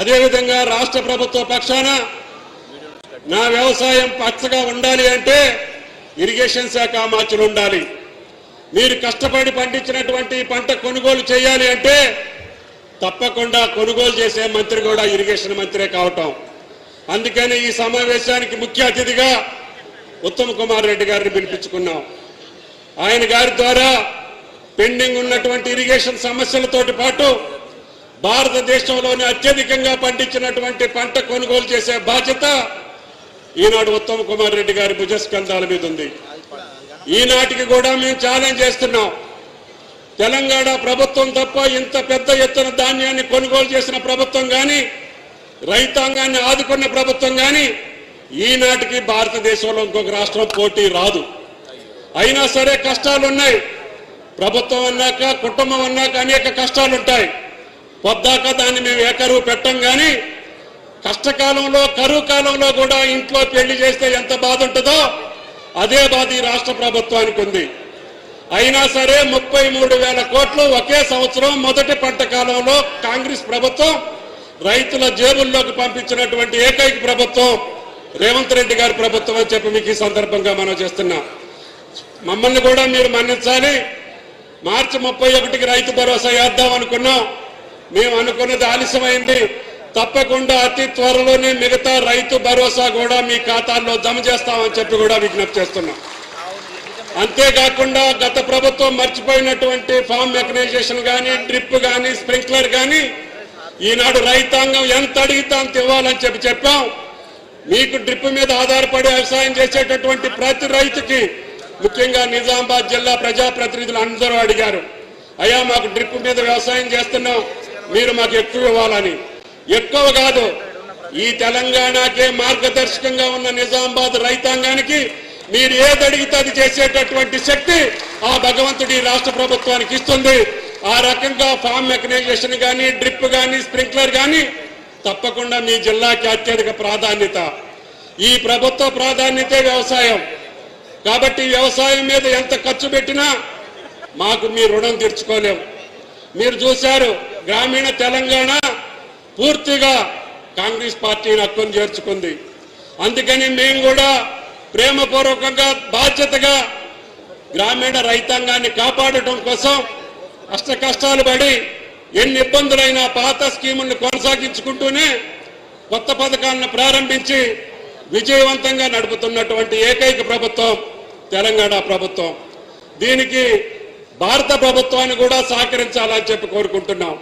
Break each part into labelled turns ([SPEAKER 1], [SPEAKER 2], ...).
[SPEAKER 1] అదేవిధంగా రాష్ట్ర ప్రభుత్వ పక్షాన నా వ్యవసాయం పచ్చగా ఉండాలి అంటే ఇరిగేషన్ శాఖ మార్చులు ఉండాలి మీరు కష్టపడి పండించినటువంటి పంట కొనుగోలు చేయాలి అంటే తప్పకుండా కొనుగోలు చేసే మంత్రి కూడా ఇరిగేషన్ మంత్రే కావటం. అందుకని ఈ సమావేశానికి ముఖ్య అతిథిగా ఉత్తమ్ కుమార్ రెడ్డి గారిని పిలిపించుకున్నాం. ఆయన గారి ద్వారా పెండింగ్ ఉన్నటువంటి ఇరిగేషన్ సమస్యలతోటి పాటు భారతదేశంలోనే అత్యధికంగా పండించినటువంటి పంట కొనుగోలు చేసే బాధ్యత ఈనాడు ఉత్తమ్ కుమార్ రెడ్డి గారి భుజస్కంధాల మీద ఉంది. ఈనాటికి కూడా మేము ఛాలెంజ్ చేస్తున్నాం. తెలంగాణ ప్రభుత్వం తప్ప ఇంత పెద్ద ఎత్తున ధాన్యాన్ని కొనుగోలు చేసిన ప్రభుత్వం కానీ రైతాంగాన్ని ఆదుకున్న ప్రభుత్వం కానీ ఈనాటికి భారతదేశంలో ఇంకొక రాష్ట్రం పోటీ రాదు. అయినా సరే కష్టాలున్నాయి. ప్రభుత్వం అన్నాక కుటుంబం అన్నాక అనేక కష్టాలుంటాయి. పొద్దాక దాన్ని మేము ఏ కరువు పెట్టం కానీ కష్టకాలంలో కరువు కాలంలో కూడా ఇంట్లో పెళ్ళి చేస్తే ఎంత బాధ ఉంటుందో అదే బాధ ఈ రాష్ట్ర ప్రభుత్వానికి ఉంది. అయినా సరే ముప్పై మూడు వేల కోట్లు ఒకే సంవత్సరం మొదటి పంట కాలంలో కాంగ్రెస్ ప్రభుత్వం రైతుల జేబుల్లోకి పంపించినటువంటి ఏకైక ప్రభుత్వం రేవంత్ రెడ్డి గారి ప్రభుత్వం అని చెప్పి మీకు ఈ సందర్భంగా మనం చేస్తున్నాం. మమ్మల్ని కూడా మీరు మన్నించాలి. మార్చి ముప్పై ఒకటికి రైతు భరోసా వేద్దాం అనుకున్నాం. మేము అనుకున్నది ఆలస్యమైంది. తప్పకుండా అతి త్వరలోనే మిగతా రైతు భరోసా కూడా మీ ఖాతాల్లో జమ చేస్తామని చెప్పి కూడా విజ్ఞప్తి చేస్తున్నాం. అంతేకాకుండా గత ప్రభుత్వం మర్చిపోయినటువంటి ఫామ్ మెకనైజేషన్ కానీ డ్రిప్ కానీ స్ప్రింక్లర్ కానీ ఈనాడు రైతాంగం ఎంత అడిగితే అంత ఇవ్వాలని చెప్పి చెప్పాం. మీకు డ్రిప్ మీద ఆధారపడి వ్యవసాయం చేసేటటువంటి ప్రతి రైతుకి ముఖ్యంగా నిజామాబాద్ జిల్లా ప్రజాప్రతినిధులు అందరూ అడిగారు. అయ్యా మాకు డ్రిప్ మీద వ్యవసాయం చేస్తున్నాం. మీరు మాకు ఎక్కువ ఇవ్వాలని. ఎక్కువ కాదు ఈ తెలంగాణకే మార్గదర్శకంగా ఉన్న నిజామాబాద్ రైతాంగానికి మీరు ఏది అడిగితే అది చేసేటటువంటి శక్తి ఆ భగవంతుడి రాష్ట్ర ప్రభుత్వానికి ఇస్తుంది. ఆ రకంగా ఫామ్ మెకనైజేషన్ కానీ డ్రిప్ కానీ స్ప్రింక్లర్ కానీ తప్పకుండా మీ జిల్లాకి అత్యధిక ప్రాధాన్యత. ఈ ప్రభుత్వ ప్రాధాన్యతే వ్యవసాయం. కాబట్టి వ్యవసాయం మీద ఎంత ఖర్చు పెట్టినా మాకు మీ రుణం తీర్చుకోలేము మీరు చూశారు గ్రామీణ తెలంగాణ పూర్తిగా కాంగ్రెస్ పార్టీని హక్కును చేర్చుకుంది. అందుకని మేము కూడా ప్రేమపూర్వకంగా బాధ్యతగా గ్రామీణ రైతాంగాన్ని కాపాడటం కోసం అష్ట కష్టాలు పడి ఎన్ని ఇబ్బందులైనా పాత స్కీములను కొనసాగించుకుంటూనే కొత్త పథకాలను ప్రారంభించి విజయవంతంగా నడుపుతున్నటువంటి ఏకైక ప్రభుత్వం తెలంగాణ ప్రభుత్వం. దీనికి భారత ప్రభుత్వాన్ని కూడా సహకరించాలని చెప్పి కోరుకుంటున్నాం.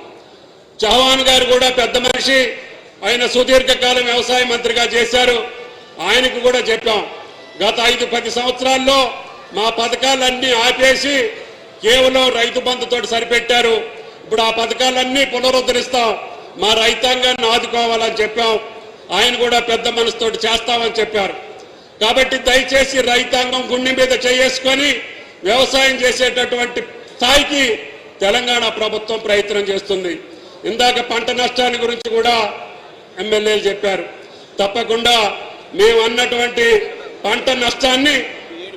[SPEAKER 1] చౌహాన్ గారు కూడా పెద్ద మనిషి ఆయన సుదీర్ఘకాలం వ్యవసాయ మంత్రిగా చేశారు. ఆయనకు కూడా చెప్పాం గత ఐదు పది సంవత్సరాల్లో మా పథకాలన్నీ ఆపేసి కేవలం రైతు బంధుతో సరిపెట్టారు. ఇప్పుడు ఆ పథకాలన్నీ పునరుద్ధరిస్తాం. మా రైతాంగాన్ని ఆదుకోవాలని చెప్పాం. ఆయన కూడా పెద్ద మనసుతోటి చేస్తామని చెప్పారు. కాబట్టి దయచేసి రైతాంగం గుండె మీద చేసుకొని వ్యవసాయం చేసేటటువంటి స్థాయికి తెలంగాణ ప్రభుత్వం ప్రయత్నం చేస్తుంది. ఇందాక పంట నష్టాన్ని గురించి కూడా ఎమ్మెల్యేలు చెప్పారు. తప్పకుండా మేము అన్నటువంటి పంట నష్టాన్ని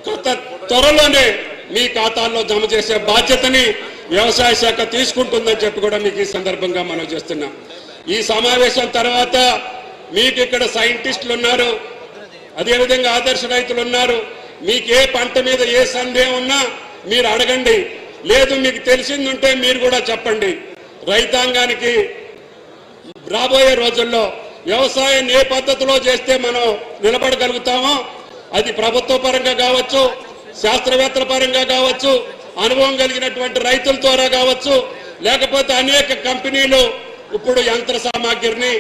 [SPEAKER 1] కొత్త త్వరలోనే మీ ఖాతాల్లో జమ చేసే బాధ్యతని వ్యవసాయ శాఖ తీసుకుంటుందని చెప్పి కూడా మీకు ఈ సందర్భంగా మనం చేస్తున్నాం. ఈ సమావేశం తర్వాత మీకు ఇక్కడ సైంటిస్టులు ఉన్నారు అదేవిధంగా ఆదర్శ రైతులు ఉన్నారు. మీకు ఏ పంట మీద ఏ సందేహం ఉన్నా మీరు అడగండి. లేదు మీకు తెలిసిందుంటే మీరు కూడా చెప్పండి. రైతాంగానికి రాబోయే రోజుల్లో వ్యవసాయం ఏ పద్ధతిలో చేస్తే మనం నిలబడగలుగుతామో? అది ప్రభుత్వ పరంగా కావచ్చు శాస్త్రవేత్తల పరంగా కావచ్చు అనుభవం కలిగినటువంటి రైతుల ద్వారా కావచ్చు లేకపోతే అనేక కంపెనీలు ఇప్పుడు యంత్ర సామాగ్రిని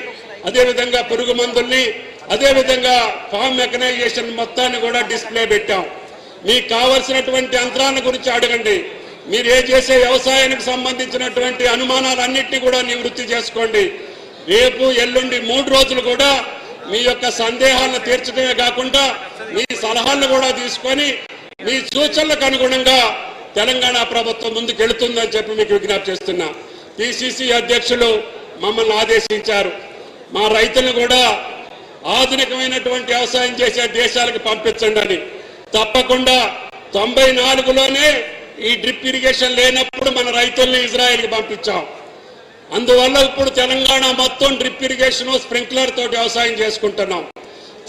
[SPEAKER 1] అదేవిధంగా పురుగు మందుల్ని అదేవిధంగా ఫామ్ మెకనైజేషన్ మొత్తాన్ని కూడా డిస్ప్లే పెట్టాం. మీకు కావలసినటువంటి యంత్రాన్ని గురించి అడగండి. మీరు ఏ చేసే వ్యవసాయానికి సంబంధించినటువంటి అనుమానాలన్నింటినీ కూడా నివృత్తి చేసుకోండి. రేపు ఎల్లుండి మూడు రోజులు కూడా మీ యొక్క సందేహాలను తీర్చడమే కాకుండా మీ సలహాలను కూడా తీసుకొని మీ సూచనలకు అనుగుణంగా తెలంగాణ ప్రభుత్వం ముందుకెళ్తుందని చెప్పి మీకు విజ్ఞప్తి చేస్తున్నా. పిసిసి అధ్యక్షులు మమ్మల్ని ఆదేశించారు. మా రైతులను కూడా ఆధునికమైనటువంటి వ్యవసాయం చేసే దేశాలకు పంపించండి అని. తప్పకుండా తొంభై నాలుగులోనే ఈ డ్రిప్ ఇరిగేషన్ లేనప్పుడు మన రైతుల్ని ఇజ్రాయెల్కి పంపించాం. అందువల్ల ఇప్పుడు తెలంగాణ మొత్తం డ్రిప్ ఇరిగేషన్ స్ప్రింక్లర్ తోటి వ్యవసాయం చేసుకుంటున్నాం.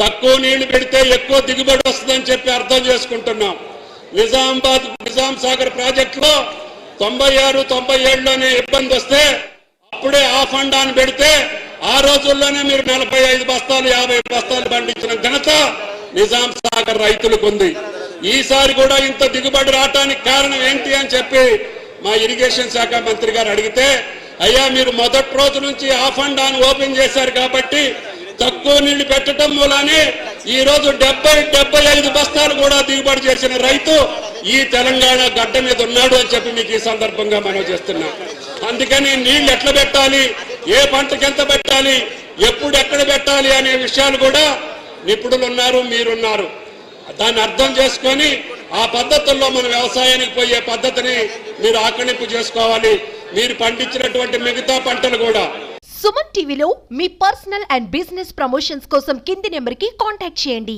[SPEAKER 1] తక్కువ నీళ్ళు పెడితే ఎక్కువ దిగుబడి వస్తుందని చెప్పి అర్థం చేసుకుంటున్నాం. నిజామాబాద్ నిజాం సాగర్ ప్రాజెక్టులో తొంభై ఆరు తొంభై ఏడులోనే ఇబ్బంది వస్తే అప్పుడే ఆ అని పెడితే ఆ రోజుల్లోనే మీరు నలభై ఐదు బస్తాలు యాభై బస్తాలు పండించిన ఘనత నిజాం సాగర్ రైతులకు ఉంది. ఈసారి కూడా ఇంత దిగుబడి రావటానికి కారణం ఏంటి అని చెప్పి మా ఇరిగేషన్ శాఖ మంత్రి గారు అడిగితే అయ్యా మీరు మొదటి రోజు నుంచి ఆ ఆన్ ఓపెన్ చేశారు కాబట్టి తక్కువ నీళ్ళు పెట్టడం మూలానే ఈ రోజు డెబ్బై డెబ్బై ఐదు బస్తాలు కూడా దిగుబడి చేసిన రైతు ఈ తెలంగాణ గడ్డ మీద ఉన్నాడు అని చెప్పి మీకు ఈ సందర్భంగా మనం చేస్తున్నాం. అందుకని నీళ్ళు ఎట్లా పెట్టాలి? ఏ పంటకి ఎంత పెట్టాలి? ఎప్పుడు ఎక్కడ పెట్టాలి? అనే విషయాలు కూడా నిపుణులు ఉన్నారు మీరున్నారు. దాన్ని అర్థం చేసుకొని ఆ పద్ధతుల్లో మన వ్యవసాయానికి పోయే పద్ధతిని మీరు ఆకలింపు చేసుకోవాలి. మీరు పండించినటువంటి మిగతా పంటలు కూడా.
[SPEAKER 2] సుమన్ టీవీలో మీ పర్సనల్ అండ్ బిజినెస్ ప్రమోషన్స్ కోసం కింది నెంబర్కి కాంటాక్ట్ చేయండి.